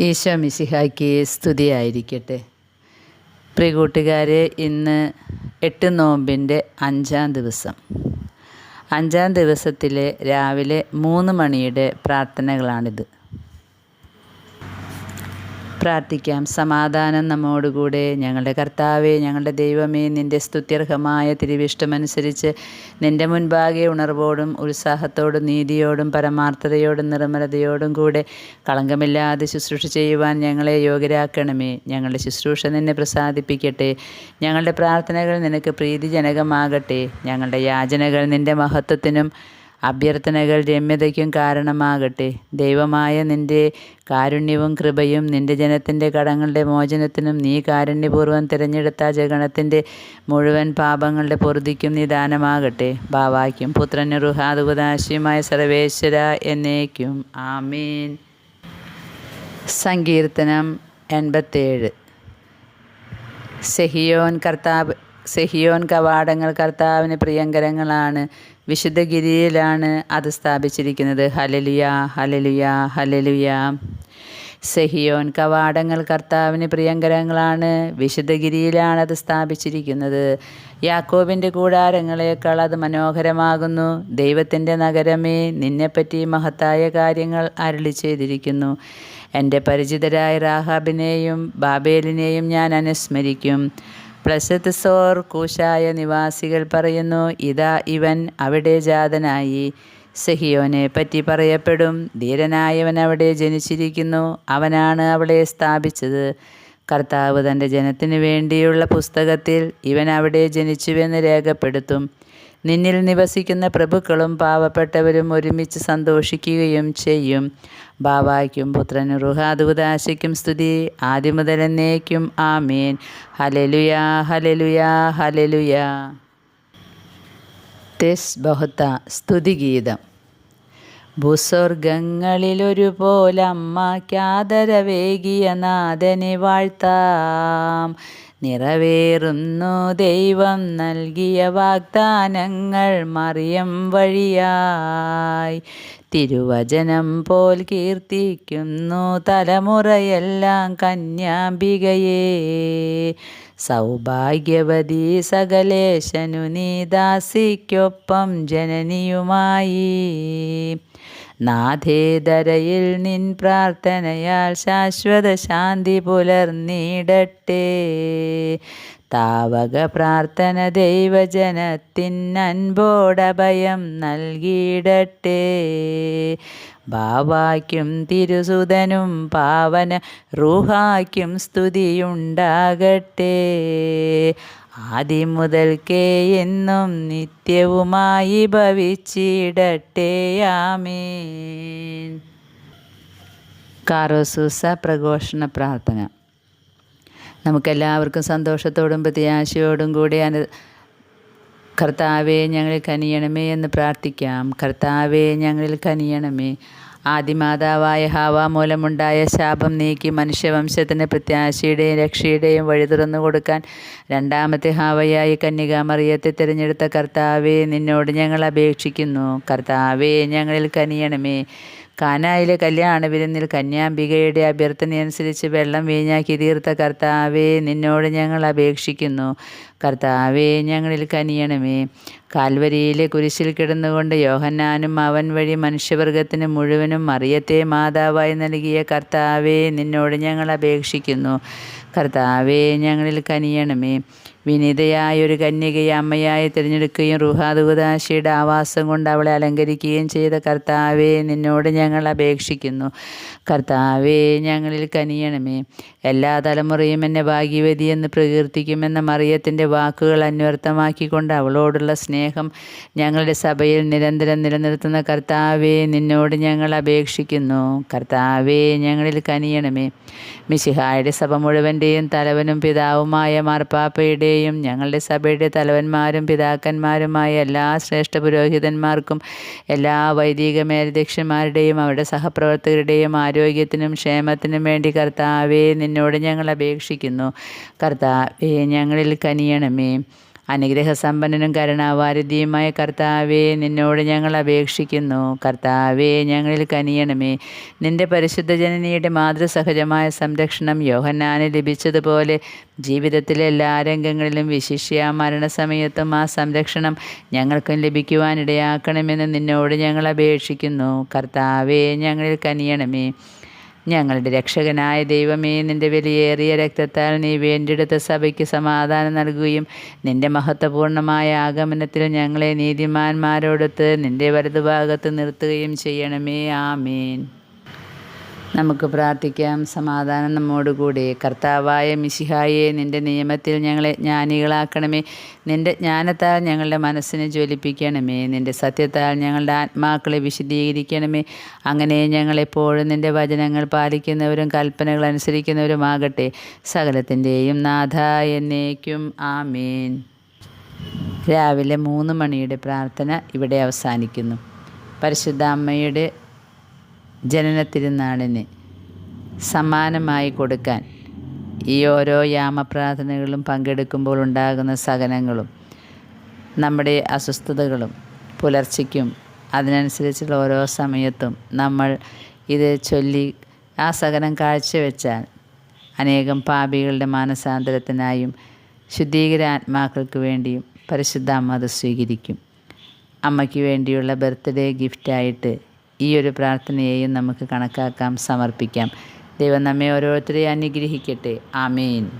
ഈശോ മിശിഹായ്ക്ക് സ്തുതിയായിരിക്കട്ടെ. പ്രിയ കൂട്ടുകാരെ ഇന്ന് എട്ട് നോമ്പിന്റെ അഞ്ചാം ദിവസം. അഞ്ചാം ദിവസത്തിലെ രാവിലെ മൂന്ന് മണിയുടെ പ്രാർത്ഥനകളാണിത്. പ്രാർത്ഥിക്കാം. സമാധാനം നമ്മോടുകൂടെ. ഞങ്ങളുടെ കർത്താവെ ഞങ്ങളുടെ ദൈവമേ നിന്റെ സ്തുത്യർഹമായ തിരുവിഷ്ടമനുസരിച്ച് നിന്റെ മുൻപാകെ ഉണർവോടും ഉത്സാഹത്തോടും നീതിയോടും പരമാർത്ഥതയോടും നിർമ്മലതയോടും കൂടെ കളങ്കമില്ലാതെ ശുശ്രൂഷ ചെയ്യുവാൻ ഞങ്ങളെ യോഗ്യരാക്കണമേ. ഞങ്ങളുടെ ശുശ്രൂഷ നിന്നെ പ്രസാദിപ്പിക്കട്ടെ. ഞങ്ങളുടെ പ്രാർത്ഥനകൾ നിനക്ക് പ്രീതിജനകമാകട്ടെ. ഞങ്ങളുടെ യാചനകൾ നിന്റെ മഹത്വത്തിനും അഭ്യർത്ഥനകൾ രമ്യതയ്ക്കും കാരണമാകട്ടെ. ദൈവമായ നിന്റെ കാരുണ്യവും കൃപയും നിന്റെ ജനത്തിന്റെ കടങ്ങളുടെ മോചനത്തിനും നീ കാരുണ്യപൂർവം തിരഞ്ഞെടുത്ത ജഗണത്തിന്റെ മുഴുവൻ പാപങ്ങളുടെ പൊറുതിക്കും നിദാനമാകട്ടെ ദാനമാകട്ടെ. ബാവായ്ക്കും പുത്രന് റുഹാദുപദാശിയുമായ സർവേശ്വര എന്നേക്കും. ആമീൻ. സങ്കീർത്തനം എൺപത്തേഴ് സെഹിയോൻ കർത്താവ് സെഹിയോൻ കവാടങ്ങൾ കർത്താവിന് പ്രിയങ്കരങ്ങളാണ്. വിശുദ്ധഗിരിയിലാണ് അത് സ്ഥാപിച്ചിരിക്കുന്നത്. ഹലലിയ ഹലലിയ ഹലലിയ സെഹിയോൻ കവാടങ്ങൾ കർത്താവിന് പ്രിയങ്കരങ്ങളാണ്. വിശുദ്ധഗിരിയിലാണ് അത് സ്ഥാപിച്ചിരിക്കുന്നത്. യാക്കോബിന്റെ കൂടാരങ്ങളേക്കാൾ അത് മനോഹരമാകുന്നു. ദൈവത്തിന്റെ നഗരമേ നിന്നെപ്പറ്റി മഹത്തായ കാര്യങ്ങൾ അരളി ചെയ്തിരിക്കുന്നു. എന്റെ പരിചിതരായ റാഹാബിനെയും ബാബേലിനെയും ഞാൻ അനുസ്മരിക്കും. പ്ലസത്ത് സോർ കൂശായ നിവാസികൾ പറയുന്നു ഇതാ ഇവൻ അവിടെ ജാതനായി. സെഹിയോനെ പറ്റി പറയപ്പെടും. ധീരനായവൻ അവിടെ ജനിച്ചിരിക്കുന്നു. അവനാണ് അവളെ സ്ഥാപിച്ചത്. കർത്താവ് തന്റെ ജനത്തിനു വേണ്ടിയുള്ള പുസ്തകത്തിൽ ഇവൻ അവിടെ ജനിച്ചുവെന്ന് രേഖപ്പെടുത്തും. നിന്നിൽ നിവസിക്കുന്ന പ്രഭുക്കളും പാവപ്പെട്ടവരും ഒരുമിച്ച് സന്തോഷിക്കുകയും ചെയ്യും. ബാബായ്ക്കും പുത്രനും റുഹാദുദാശയ്ക്കും സ്തുതി. ആദ്യം മുതൽ എന്നേക്കും ആമീൻ. ഹലലുയാ ഹലലുയാ ഹലലുയാ തെസ് ബഹുത്ത സ്തുതിഗീതം ഭൂസ്വർഗങ്ങളിലൊരു പോലമ്മയ്ക്കാദരവേകിയ നാഥനെ വാഴ്ത്താം. നിറവേറുന്നു ദൈവം നൽകിയ വാഗ്ദാനങ്ങൾ മറിയം വഴിയായി. തിരുവചനം പോൽ കീർത്തിക്കുന്നു തലമുറയെല്ലാം കന്യാംബികയെ. സൗഭാഗ്യവതി സകലേശനു നീ ദാസിക്കൊപ്പം ജനനിയുമായി. നാഥേതരയിൽ നിൻ പ്രാർത്ഥനയാൽ ശാശ്വത ശാന്തി പുലർന്നിടട്ടെ. താവക പ്രാർത്ഥന ദൈവജനത്തിൻ അൻപോടഭയം നൽകിയിടട്ടെ. ബാവായ്ക്കും തിരുസുതനും പാവന റൂഹായ്ക്കും സ്തുതിയുണ്ടാകട്ടെ. ആദ്യം മുതൽക്കേ എന്നും നിത്യവുമായി ഭവിച്ചിടട്ടെ ആമേൻ കാറോസൂസ പ്രഘോഷണ പ്രാർത്ഥന. നമുക്കെല്ലാവർക്കും സന്തോഷത്തോടും പ്രത്യാശയോടും കൂടി അനു കർത്താവെ ഞങ്ങളിൽ കനിയണമേ എന്ന് പ്രാർത്ഥിക്കാം. കർത്താവെ ഞങ്ങളിൽ കനിയണമേ. ആദിമാതാവായ ഹാവ മൂലമുണ്ടായ ശാപം നീക്കി മനുഷ്യവംശത്തിന് പ്രത്യാശയുടെയും രക്ഷയുടെയും വഴി തുറന്നു കൊടുക്കാൻ രണ്ടാമത്തെ ഹാവയായി കന്യകാമറിയത്തെ തിരഞ്ഞെടുത്ത കർത്താവെ നിന്നോട് ഞങ്ങൾ അപേക്ഷിക്കുന്നു. കർത്താവെ ഞങ്ങളിൽ കനിയണമേ. കാനായിലെ കല്യാണ വിരുന്നിൽ കന്യാംബികയുടെ അഭ്യർത്ഥനയനുസരിച്ച് വെള്ളം വീഞ്ഞാക്കി തീർത്ത കർത്താവേ നിന്നോട് ഞങ്ങൾ അപേക്ഷിക്കുന്നു. കർത്താവേ ഞങ്ങളിൽ കനിയണമേ. കാൽവരിയിലെ കുരിശിൽ കിടന്നുകൊണ്ട് യോഹന്നാനും അവൻ വഴി മനുഷ്യവർഗത്തിന് മുഴുവനും മറിയത്തെ മാതാവായി നൽകിയ കർത്താവേ നിന്നോട് ഞങ്ങൾ അപേക്ഷിക്കുന്നു. കർത്താവേ ഞങ്ങളിൽ കനിയണമേ. വിനീതയായ ഒരു കന്യകയെ അമ്മയായി തിരഞ്ഞെടുക്കുകയും റുഹാദുദാശിയുടെ ആവാസം കൊണ്ട് അവളെ അലങ്കരിക്കുകയും ചെയ്ത കർത്താവെ നിന്നോട് ഞങ്ങൾ അപേക്ഷിക്കുന്നു. കർത്താവെ ഞങ്ങളിൽ കനിയണമേ. എല്ലാ തലമുറയും എന്നെ ഭാഗ്യവതി എന്ന് പ്രകീർത്തിക്കുമെന്ന മറിയത്തിന്റെ വാക്കുകൾ അന്വർത്ഥമാക്കിക്കൊണ്ട് അവളോടുള്ള സ്നേഹം ഞങ്ങളുടെ സഭയിൽ നിരന്തരം നിലനിർത്തുന്ന കർത്താവെ നിന്നോട് ഞങ്ങൾ അപേക്ഷിക്കുന്നു. കർത്താവെ ഞങ്ങളിൽ കനിയണമേ. മിശിഹായുടെ സഭ മുഴുവന്റെയും തലവനും പിതാവുമായ മാർപ്പാപ്പയുടെയും ഞങ്ങളുടെ സഭയുടെ തലവന്മാരും പിതാക്കന്മാരുമായ എല്ലാ ശ്രേഷ്ഠ പുരോഹിതന്മാർക്കും എല്ലാ വൈദിക മേലധ്യക്ഷന്മാരുടെയും അവരുടെ സഹപ്രവർത്തകരുടെയും ആരോഗ്യത്തിനും ക്ഷേമത്തിനും വേണ്ടി കർത്താവേ നിന്നോട് ഞങ്ങൾ അപേക്ഷിക്കുന്നു. കർത്താവേ ഞങ്ങളിൽ കനിയണമേ. അനുഗ്രഹസമ്പന്നനും കരുണാവാരിധിയുമായ കർത്താവേ നിന്നോട് ഞങ്ങൾ അപേക്ഷിക്കുന്നു. കർത്താവേ ഞങ്ങളിൽ കനിയണമേ. നിന്റെ പരിശുദ്ധ ജനനിയുടെ മാതൃസഹജമായ സംരക്ഷണം യോഹന്നാന് ലഭിച്ചതുപോലെ ജീവിതത്തിലെ എല്ലാ രംഗങ്ങളിലും വിശിഷ്യ മരണസമയത്തും ആ സംരക്ഷണം ഞങ്ങൾക്കും ലഭിക്കുവാനിടയാക്കണമെന്ന് നിന്നോട് ഞങ്ങൾ അപേക്ഷിക്കുന്നു. കർത്താവേ ഞങ്ങളിൽ കനിയണമേ. ഞങ്ങളുടെ രക്ഷകനായ ദൈവമേ നിന്റെ വിലയേറിയ രക്തത്താൽ നീ വേണ്ടിയെടുത്ത സഭയ്ക്ക് സമാധാനം നൽകുകയും നിന്റെ മഹത്വപൂർണമായ ആഗമനത്തിൽ ഞങ്ങളെ നീതിമാന്മാരോടൊത്ത് നിന്റെ വലതുഭാഗത്ത് നിർത്തുകയും ചെയ്യണമേ. ആമേൻ. നമുക്ക് പ്രാർത്ഥിക്കാം. സമാധാനം നമ്മോടുകൂടി കർത്താവായ മിശിഹായെ നിന്റെ നിയമത്തിൽ ഞങ്ങളെ ജ്ഞാനികളാക്കണമേ. നിന്റെ ജ്ഞാനത്താൽ ഞങ്ങളുടെ മനസ്സിനെ ജ്വലിപ്പിക്കണമേ. നിന്റെ സത്യത്താൽ ഞങ്ങളുടെ ആത്മാക്കളെ വിശദീകരിക്കണമേ. അങ്ങനെ ഞങ്ങളെപ്പോഴും നിന്റെ വചനങ്ങൾ പാലിക്കുന്നവരും കൽപ്പനകൾ അനുസരിക്കുന്നവരുമാകട്ടെ സകലത്തിന്റെയും നാഥ എന്നേക്കും. ആമേൻ. രാവിലെ മൂന്ന് മണിയുടെ പ്രാർത്ഥന ഇവിടെ അവസാനിക്കുന്നു. പരിശുദ്ധ അമ്മയുടെ ജനനത്തിരുനാളിന് സമ്മാനമായി കൊടുക്കാൻ ഈ ഓരോ യാമപ്രാർത്ഥനകളും പങ്കെടുക്കുമ്പോൾ ഉണ്ടാകുന്ന സഹനങ്ങളും നമ്മുടെ അസ്വസ്ഥതകളും പുലർച്ചയ്ക്കും അതിനനുസരിച്ചുള്ള ഓരോ സമയത്തും നമ്മൾ ഇത് ചൊല്ലി ആ സഹനം കാഴ്ചവെച്ചാൽ അനേകം പാപികളുടെ മാനസാന്തരത്തിനായും ശുദ്ധീകര ആത്മാക്കൾക്ക് വേണ്ടിയും പരിശുദ്ധ അമ്മ അത് സ്വീകരിക്കും. അമ്മയ്ക്ക് വേണ്ടിയുള്ള ബർത്ത്ഡേ ഗിഫ്റ്റായിട്ട് ഈ ഒരു പ്രാർത്ഥനയെയും നമുക്ക് കണക്കാക്കാം സമർപ്പിക്കാം. ദൈവം നമ്മെ ഓരോരുത്തരെയും അനുഗ്രഹിക്കട്ടെ. ആമേൻ.